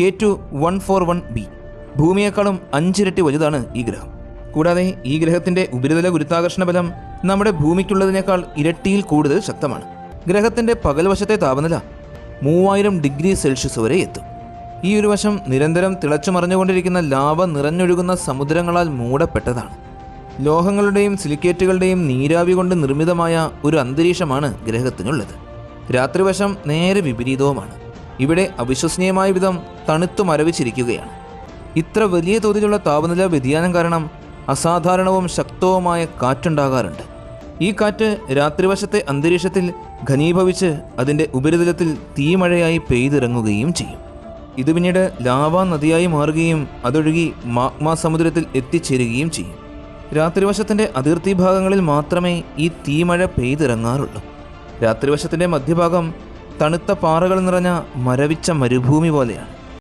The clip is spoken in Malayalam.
K two one four one B. ഭൂമിയേക്കാളും അഞ്ചിരട്ടി വലുതാണ് ഈ ഗ്രഹം. കൂടാതെ ഈ ഗ്രഹത്തിന്റെ ഉപരിതല ഗുരുത്വാകർഷണ ബലം നമ്മുടെ ഭൂമിക്കുള്ളതിനേക്കാൾ ഇരട്ടിയിൽ കൂടുതൽ ശക്തമാണ്. ഗ്രഹത്തിന്റെ പകൽവശത്തെ താപനില മൂവായിരം ഡിഗ്രി സെൽഷ്യസ് വരെ എത്തും. ഈ ഒരു വശം നിരന്തരം തിളച്ചു മറിഞ്ഞുകൊണ്ടിരിക്കുന്ന ലാവ നിറഞ്ഞൊഴുകുന്ന സമുദ്രങ്ങളാൽ മൂടപ്പെട്ടതാണ്. ലോഹങ്ങളുടെയും സിലിക്കേറ്റുകളുടെയും നീരാവി കൊണ്ട് നിർമ്മിതമായ ഒരു അന്തരീക്ഷമാണ് ഗ്രഹത്തിനുള്ളത്. രാത്രിവശം നേരെ വിപരീതവുമാണ്. ഇവിടെ അവിശ്വസനീയമായ വിധം തണുത്തു മരവിച്ചിരിക്കുകയാണ്. ഇത്ര വലിയ തോതിലുള്ള താപനില വ്യതിയാനം കാരണം അസാധാരണവും ശക്തവുമായ കാറ്റുണ്ടാകാറുണ്ട്. ഈ കാറ്റ് രാത്രിവശത്തെ അന്തരീക്ഷത്തിൽ ഘനീഭവിച്ച് അതിന്റെ ഉപരിതലത്തിൽ തീമഴയായി പെയ്തിറങ്ങുകയും ചെയ്യും. ഇത് പിന്നീട് ലാവ നദിയായി മാറുകയും അതൊഴുകി മാഗ്മ സമുദ്രത്തിൽ എത്തിച്ചേരുകയും ചെയ്യും. രാത്രിവശത്തിന്റെ അതിർത്തി ഭാഗങ്ങളിൽ മാത്രമേ ഈ തീമഴ പെയ്തിറങ്ങാറുള്ളൂ. രാത്രിവശത്തിന്റെ മധ്യഭാഗം തണുത്ത പാറകൾ നിറഞ്ഞ മരവിച്ച മരുഭൂമി പോലെയാണ്.